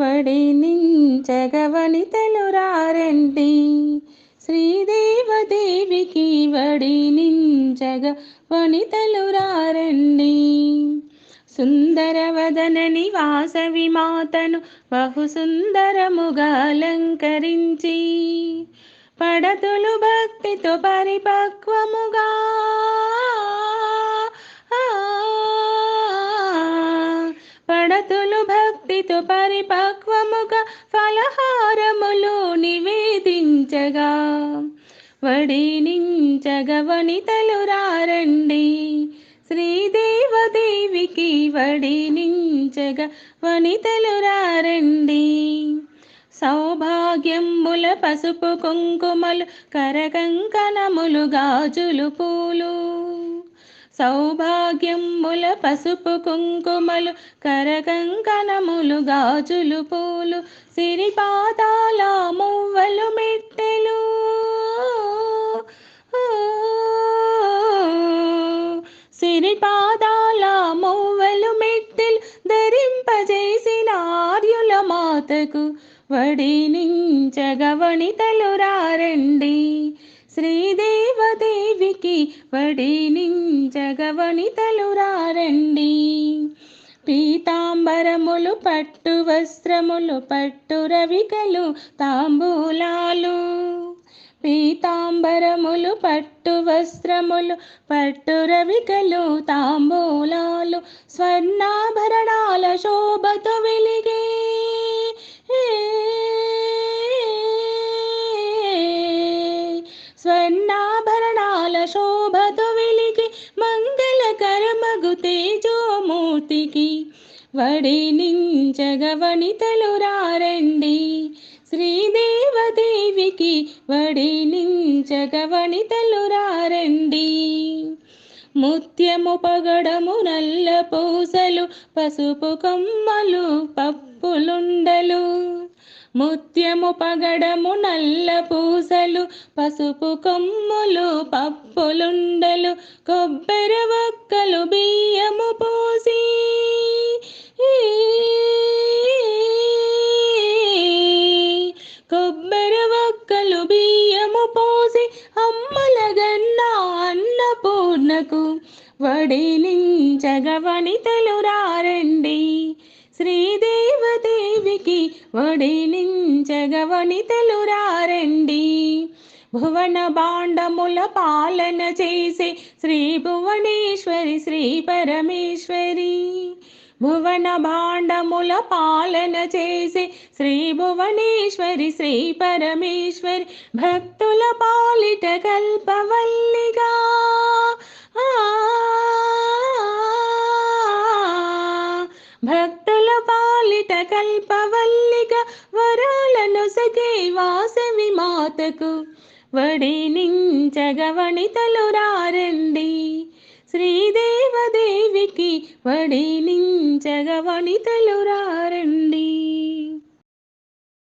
వడినించగవనితలు రారండి శ్రీదేవదేవికి వడినించగ వనితలు రారండి సుందరవదన నివాసవి మాతను బహు సుందరముగా అలంకరించి పడతులు భక్తితో పరిపక్వముగా ఫలహారములు నివేదించగా వడినించగ వనితలు రారండి. శ్రీదేవదేవికి వడినించగ వనితలు రారండి. సౌభాగ్యంబుల పసుపు కుంకుమలు కరకంకణములు గాజులు పూలు సౌభాగ్యముల పసుపు కుంకుమలు కరకంకణములు గాజులు పూలు సిరిపాదాల మువ్వలు మెట్టెలు. సిరిపాదాల మువ్వలు మెట్టెలు ధరింపజేసిన ఆర్యుల మాతకు వడినించగవనితలు రారండి శ్రీదేవదేవికి వడినించగవనితలు రారండి పీతాంబరములు పట్టు వస్త్రములు పట్టు రవికలు తాంబూలాలు. పీతాంబరములు పట్టు వస్త్రములు పట్టు రవికలు తాంబూలాలు. స్వర్ణాభరణాల శోభతో వెలిగే తేజోమూర్తికి వడినించగవనితలు రారండి శ్రీదేవదేవికి వడినించగవనితలు రారండి ముత్యము పగడము నల్ల పూసలు పసుపు కొమ్మలు పప్పులుండలు. ముత్యము పగడము నల్ల పూసలు పసుపు కొమ్ములు పప్పులుండలు. కొబ్బరి వక్కలు బియ్య వడిలించగవనితలు రారండి శ్రీదేవదేవికి వడిలించగవనితలు రారండి భువన బాండముల పాలన చేసే శ్రీ భువనేశ్వరి శ్రీ పరమేశ్వరి. భువన భాండముల పాలన చేసే శ్రీ భువనేశ్వరి శ్రీ పరమేశ్వరి. భక్తుల పాలిట భక్తుల పాలిట కల్పవల్లిక వరాలను సగే వాసవి మాతకు. వడినించగవనితలు రారండి. శ్రీదేవదేవికి వడినించగవనితలు రా